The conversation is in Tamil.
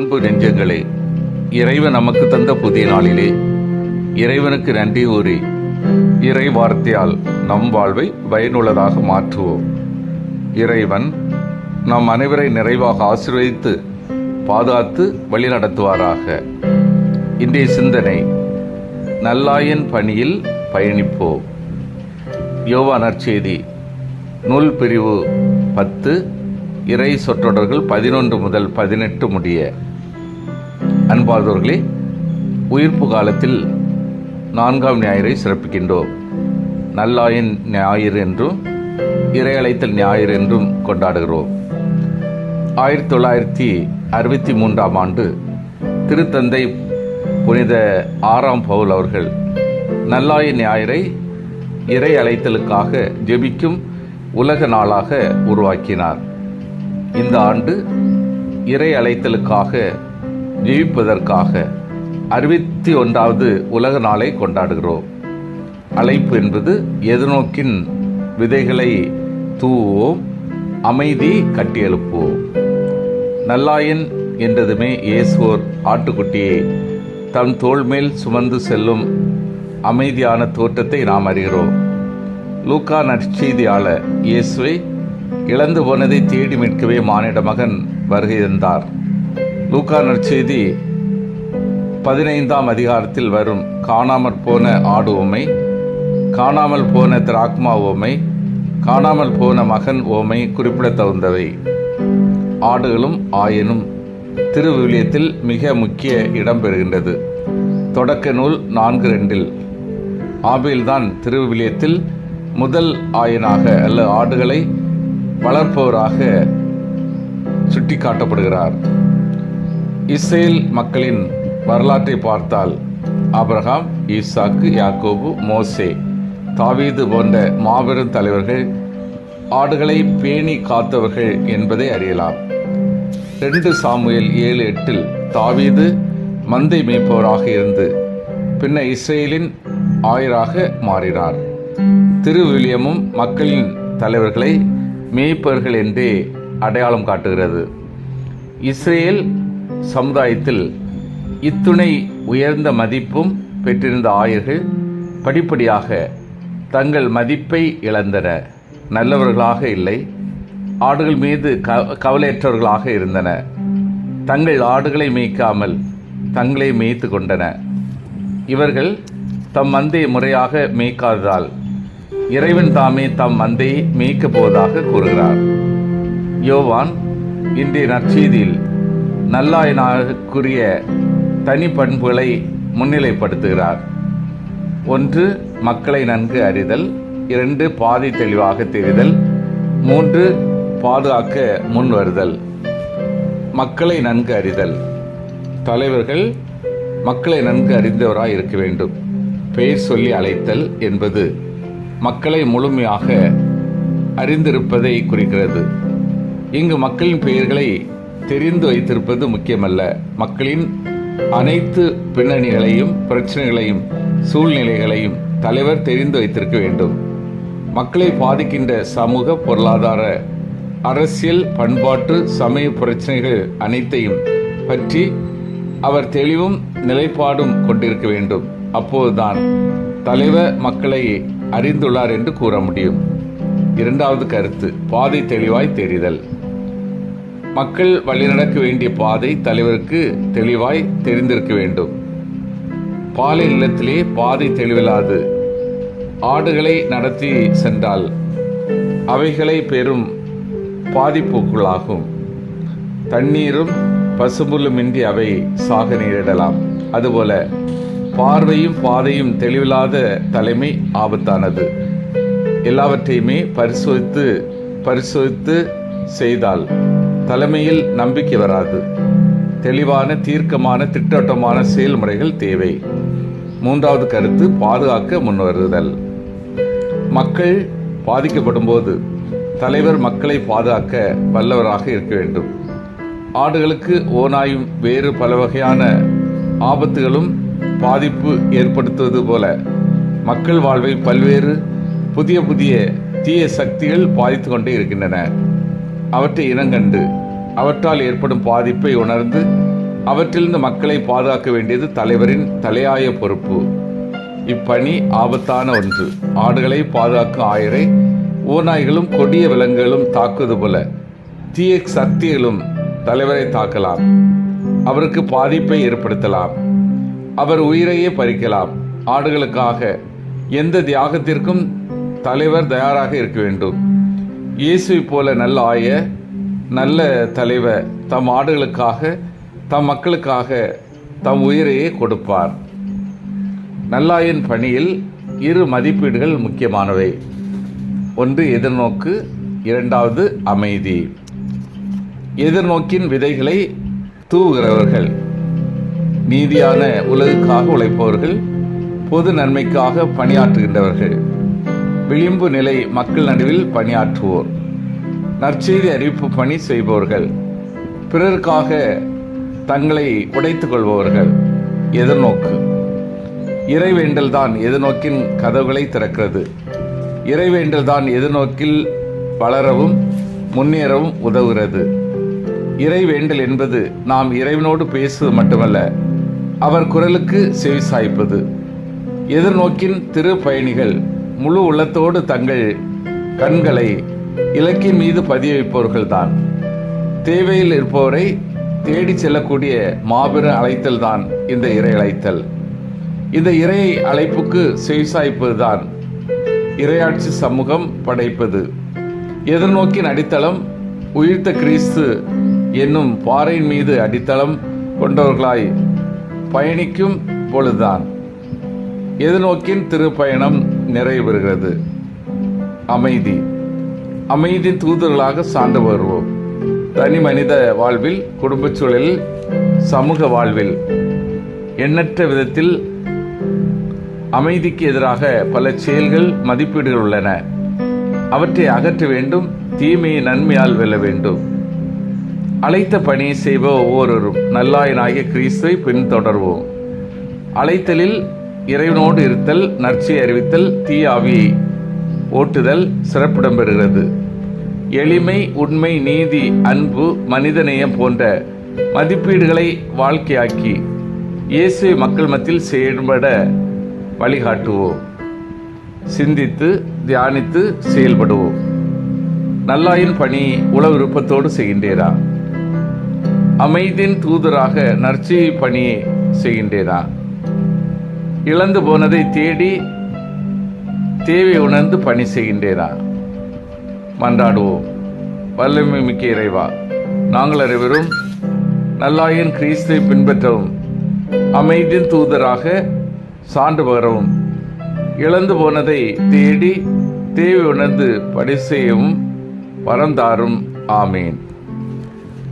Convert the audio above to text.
அன்பு நெஞ்சங்களே இறைவன் நமக்கு தந்த புதிய நாளிலே இறைவனுக்கு நன்றி கூறி இறை வார்த்தையால் நம் வாழ்வை பயனுள்ளதாக மாற்றுவோம். இறைவன் நம் அனைவரை நிறைவாக ஆசீர்வதித்து பாதுகாத்து வழிநடத்துவாராக. இன்றைய சிந்தனை நல்லாயன் பணியில் பயணிப்போம். யோவா நற்செய்தி நூல் பிரிவு பத்து இறை சொற்றொடர்கள் பதினொன்று முதல் பதினெட்டு முடிய அன்பார்ந்தவர்களே உயிர்ப்பு காலத்தில் நான்காம் ஞாயிறை சிறப்பிக்கின்றோம். நல்லாயின் ஞாயிறு என்றும் இறையழைத்தல் ஞாயிறு என்றும் கொண்டாடுகிறோம். ஆயிரத்தி தொள்ளாயிரத்தி அறுபத்தி மூன்றாம் ஆண்டு திருத்தந்தை புனித ஆறாம் பவுல் அவர்கள் நல்லாயின் ஞாயிறை இறை அழைத்தலுக்காக ஜெபிக்கும் உலக நாளாக உருவாக்கினார். இந்த ஆண்டு இறை அழைத்தலுக்காக ஜீவிப்பதற்காக அறுபத்தி ஒன்றாவது உலக நாளை கொண்டாடுகிறோம். அழைப்பு என்பது எதிர்நோக்கின் விதைகளை தூவோம் அமைதி கட்டியெழுப்புவோம் நல்லாயன் என்றதுமே இயேசுவோர் ஆட்டுக்குட்டியை தம் தோல் மேல் சுமந்து செல்லும் அமைதியான தோற்றத்தை நாம் அறிகிறோம். லூக்கா நற்செய்தியாளர் இயேசுவை இழந்து போனதை தேடி மீட்கவே மானிட மகன் வருகை தந்தார். லூக்கா நற்செய்தி பதினைந்தாம் அதிகாரத்தில் வரும். காணாமற் போன ஆடு ஓமை காணாமல் போன திராக்மா ஓமை காணாமல் போன மகன் ஓமை குறிப்பிட தகுந்தவை ஆடுகளும் ஆயனும் திருவிவிலியத்தில் மிக முக்கிய இடம் பெறுகின்றது. தொடக்க நூல் நான்கு ரெண்டில். ஆபில்தான் திருவிவிலியத்தில் முதல் ஆயனாக அல்ல ஆடுகளை வளர்ப்பவராக சுட்டிக்காட்டப்படுகிறார். இஸ்ரேல் மக்களின் வரலாற்றை பார்த்தால் ஆபிரகாம் ஈசாக்கு யாக்கோபு மோசே தாவீது போன்ற மாபெரும் தலைவர்கள் ஆடுகளை பேணி காத்தவர்கள் என்பதை அறியலாம். ரெண்டு சாமுவேல் ஏழு எட்டில் தாவீது மந்தை மேய்ப்பவராக இருந்து பின்ன இஸ்ரேலின் ஆயராக மாறினார். திருவிலியமும் மக்களின் தலைவர்களை மேய்ப்பவர்கள் என்றே அடையாளம் காட்டுகிறது. இஸ்ரேல் சமுதாயத்தில் இத்துணை உயர்ந்த மதிப்பும் பெற்றிருந்த ஆயர்கள் படிப்படியாக தங்கள் மதிப்பை இழந்தன. நல்லவர்களாக இல்லை ஆடுகள் மீது க கவலையற்றவர்களாக இருந்தன. தங்கள் ஆடுகளை மேய்க்காமல் தங்களை மேய்த்து கொண்டன. இவர்கள் தம் மந்தையை முறையாக மேய்க்காததால் இறைவன் தாமே தம் மந்தையை மேய்க்கப் போவதாக கூறுகிறார். யோவான் இன்றைய நற்செய்தியில் நல்லாயனாக்குரிய தனி பண்புகளை முன்னிலைப்படுத்துகிறார். ஒன்று மக்களை நன்கு அறிதல். இரண்டு பாதை தெளிவாக தெரிதல். மூன்று பாதுகாக்க முன் வருதல். மக்களை நன்கு அறிதல். தலைவர்கள் மக்களை நன்கு அறிந்தவராய் இருக்க வேண்டும். பெயர் சொல்லி அழைத்தல் என்பது மக்களை முழுமையாக அறிந்திருப்பதை குறிக்கிறது. இங்கு மக்களின் பெயர்களை தெரிந்து வைத்திருப்பது முக்கியமல்ல. மக்களின் அனைத்து பின்னணிகளையும் பிரச்சனைகளையும் சூழ்நிலைகளையும் தலைவர் தெரிந்து வைத்திருக்க வேண்டும். மக்களை பாதிக்கின்ற சமூக பொருளாதார அரசியல் பண்பாட்டு சமய பிரச்சனைகள் அனைத்தையும் பற்றி அவர் தெளிவும் நிலைப்பாடும் கொண்டிருக்க வேண்டும். அப்போதுதான் தலைவர் மக்களை அறிந்துள்ளார் என்று கூற முடியும். இரண்டாவது கருத்து பாதை தெளிவாய் தெரிதல் மக்கள் வழிநடக்க வேண்டிய பாதை தலைவருக்கு தெளிவாய் தெரிந்திருக்க வேண்டும். பாலை நிலத்திலே பாதை தெளிவில்லாது. ஆடுகளை நடத்தி சென்றால் அவைகளை பெரும் பாதிப்புக்குள்ளாகும். தண்ணீரும் பசும்புல்லுமின்றி அவை சாக நேரிடலாம். அதுபோல பார்வையும் பாதையும் தெளிவில்லாத தலைமை ஆபத்தானது. எல்லாவற்றையுமே பரிசோதித்து பரிசோதித்து செய்தால் தலைமையில் நம்பிக்கை வராது. தெளிவான தீர்க்கமான திட்டவட்டமான செயல்முறைகள் தேவை. மூன்றாவது கருத்து பாதுகாக்க முன்வருதல். மக்கள் பாதிக்கப்படும் போது தலைவர் மக்களை பாதுகாக்க வல்லவராக இருக்க வேண்டும். ஆடுகளுக்கு ஓநாயும் வேறு பல வகையான ஆபத்துகளும் பாதிப்பு ஏற்படுத்துவது போல மக்கள் வாழ்வை பல்வேறு புதிய புதிய தீய சக்திகள் பாதித்து கொண்டே இருக்கின்றன. அவற்றை இனங்கண்டு அவற்றால் ஏற்படும் பாதிப்பை உணர்ந்து அவற்றிலிருந்து மக்களை பாதுகாக்க வேண்டியது தலைவரின் தலையாய பொறுப்பு. இப்பணி ஆபத்தான ஒன்று. ஆடுகளை பாதுகாக்கும் ஆயரை ஓநாய்களும் கொடிய விலங்குகளும் தாக்குவது போல தீய சக்திகளும் தலைவரை தாக்கலாம். அவருக்கு பாதிப்பை ஏற்படுத்தலாம். அவர் உயிரையே பறிக்கலாம். ஆடுகளுக்காக எந்த தியாகத்திற்கும் தலைவர் தயாராக இருக்க வேண்டும். இயேசுவை போல நல்ல ஆய நல்ல தலைவர் தம் ஆடுகளுக்காக தம் மக்களுக்காக தம் உயிரையே கொடுப்பார். நல்லாயின் பணியில் இரு மதிப்பீடுகள் முக்கியமானவை. ஒன்று எதிர்நோக்கு இரண்டாவது அமைதி. எதிர்நோக்கின் விதைகளை தூவுகிறவர்கள் நீதியான உலகுக்காக உழைப்பவர்கள் பொது நன்மைக்காக பணியாற்றுகின்றவர்கள். விளிம்பு நிலை மக்கள் நடுவில் பணியாற்றுவோர். நற்செய்தி அறிவிப்பு பணி செய்பவர்கள். பிறருக்காக தங்களை உடைத்துக் கொள்பவர்கள். எதிர்நோக்கு. இறைவேண்டல் தான் எதிர்நோக்கின் கதவுகளை திறக்கிறது. இறைவேண்டல் தான் எதிர்நோக்கில் வளரவும் முன்னேறவும் உதவுகிறது. இறைவேண்டல் என்பது நாம் இறைவனோடு பேசுவது மட்டுமல்ல அவர் குரலுக்கு செவி சாய்ப்பது. எதிர்நோக்கின் திரு பயணிகள் முழு உள்ளத்தோடு தங்கள் கண்களை இலக்கின் மீது பதிய வைப்பவர்கள்தான் தேவையில் இருப்பவரை தேடி செல்லக்கூடிய மாபெரும் அழைத்தல் தான் இந்த இறை அழைத்தல். இந்த இறை அழைப்புக்கு செவிசாய்ப்பதுதான் இறையாட்சி சமூகம் படைப்பது. எதிர்நோக்கின் அடித்தளம் உயிர்த்த கிறிஸ்து என்னும் பாறையின் மீது அடித்தளம் கொண்டவர்களாய் பயணிக்கும் பொழுதுதான். எதிர்நோக்கின் திருப்பயணம் நிறைவு பெறுகிறது அமைதி. அமைதி தூதர்களாக சார்ந்து வருவோம். தனி மனித வாழ்வில் குடும்பச் சூழலில் சமூக வாழ்வில் எண்ணற்ற விதத்தில் அமைதிக்கு எதிராக பல செயல்கள் மதிப்பீடுகள் உள்ளன. அவற்றை அகற்ற வேண்டும் தீமையை நன்மையால் வெல்ல வேண்டும். அழைத்த பணியை செய்வ ஒவ்வொருவரும் நல்லாயனாகிய கிறிஸ்துவை பின்தொடர்வோம். அழைத்தலில் இறைவனோடு இருத்தல் நற்சை அறிவித்தல் தீயாவி ஓட்டுதல் சிறப்பிடம் பெறுகிறது எளிமை உண்மை நீதி அன்பு மனிதநேயம் போன்ற மதிப்பீடுகளை வாழ்க்கையாக்கி இயேசு மக்கள் மத்தியில் செயல்பட வழிகாட்டுவோம். சிந்தித்து தியானித்து செயல்படுவோம். நல்லாயின் பணி உள விருப்பத்தோடு செய்கின்றேனா? அமைதியின் தூதராக நற்செய்தி பணியை செய்கின்றேனா? இழந்து போனதை தேடி தேவை உணர்ந்து பணி செய்கின்றேனா? மன்றாடுவோம். வல்லமை மிக்க இறைவா நாங்கள் அனைவரும் நல்லாயின் கிறிஸ்தை பின்பற்றவும் அமைதியின் தூதராக சான்று பகரவும் இழந்து போனதை தேடி தேவை உணர்ந்து பணி செய்யவும் வரம் தாரும். ஆமீன்.